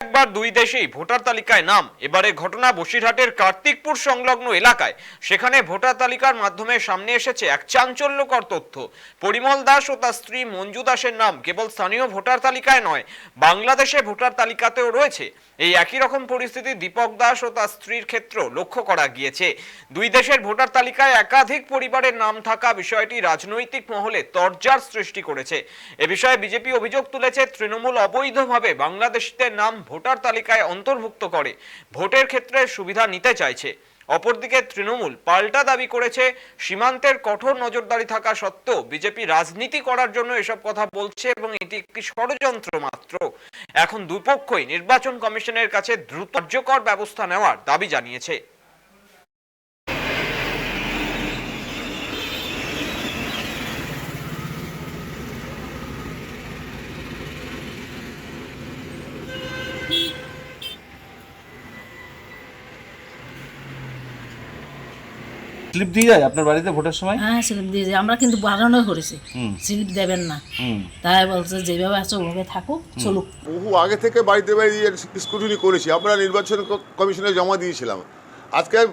একবার দুই দেশেই ভোটার তালিকায় নাম। এবারে ঘটনা বসিরহাটের কার্তিকপুর সংলগ্ন এলাকায়। সেখানে ভোটার তালিকার মাধ্যমে সামনে এসেছে এক চাঞ্চল্যকর তথ্য। পরিমল দাস ও তার স্ত্রী মঞ্জু দাসের নাম কেবল স্থানীয় ভোটার তালিকায় নয়, বাংলাদেশে ভোটার তালিকাতেও রয়েছে। এই একই রকম পরিস্থিতি দীপক দাস ও তার স্ত্রীর ক্ষেত্রেও লক্ষ্য করা গিয়েছে। দুই দেশের ভোটার তালিকায় একাধিক পরিবারের নাম থাকা বিষয়টি রাজনৈতিক মহলে তরজার সৃষ্টি করেছে। এ বিষয়ে বিজেপি অভিযোগ তুলেছে, তৃণমূল অবৈধভাবে বাংলাদেশিদের নাম ভোটার তালিকায় অন্তর্ভুক্ত করে। ভোটের ক্ষেত্রে সুবিধা নিতে চাইছে। অপরদিকে তৃণমূল পাল্টা দাবি করেছে, সীমান্তের কঠোর নজরদারি থাকা সত্ত্বেও বিজেপি রাজনীতি করার জন্য এসব কথা বলছে এবং এটি একটি ষড়যন্ত্র মাত্র। এখন দুপক্ষই নির্বাচন কমিশনের কাছে দ্রুত কার্যকর ব্যবস্থা নেওয়ার দাবি জানিয়েছে। স্লিপ দিয়ে যায় আপনার বাড়িতে ভোটের সময়? হ্যাঁ স্লিপ দিয়ে যায়। আমরা কিন্তু বারণও করেছি। স্লিপ দেবেন না। তাই বলছে যেভাবে আছে ওভাবে থাকুক চলুক। বহু আগে থেকে বাড়িতে বাড়ি স্ক্রুটিনি করেছি। আমরা নির্বাচন কমিশনে জমা দিয়েছিলাম। আজকে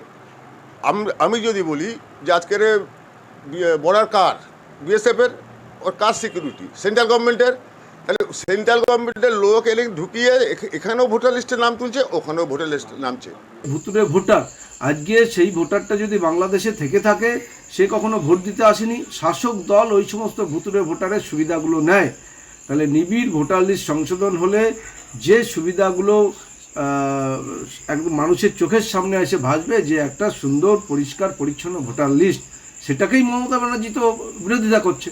আম- আমি যদি বলি যে আজকের বর্ডার কার? বিএসএফের ওর কার সিকিউরিটি সেন্ট্রাল গভর্নমেন্টের তাহলে সেন্ট্রাল গভর্নমেন্টের লোক এলে ঢুকিয়ে এখানেও ভোটার লিস্টে নাম তুলছে, ওখানেও ভোটার লিস্টে নামছে। ভুতুরে ভোটার। আজকে সেই ভোটারটা যদি বাংলাদেশে থেকে থাকে, সে কখনো ভোট দিতে আসেনি। শাসক দল ওই সমস্ত ভুতুরে ভোটারের সুবিধাগুলো নেয়। তাহলে নিবিড় ভোটার লিস্ট সংশোধন হলে যে সুবিধাগুলো একদম মানুষের চোখের সামনে এসে ভাসবে, যে একটা সুন্দর, পরিষ্কার, পরিচ্ছন্ন ভোটার লিস্ট, সেটাকেই মমতা ব্যানার্জি তো বিরোধিতা করছে।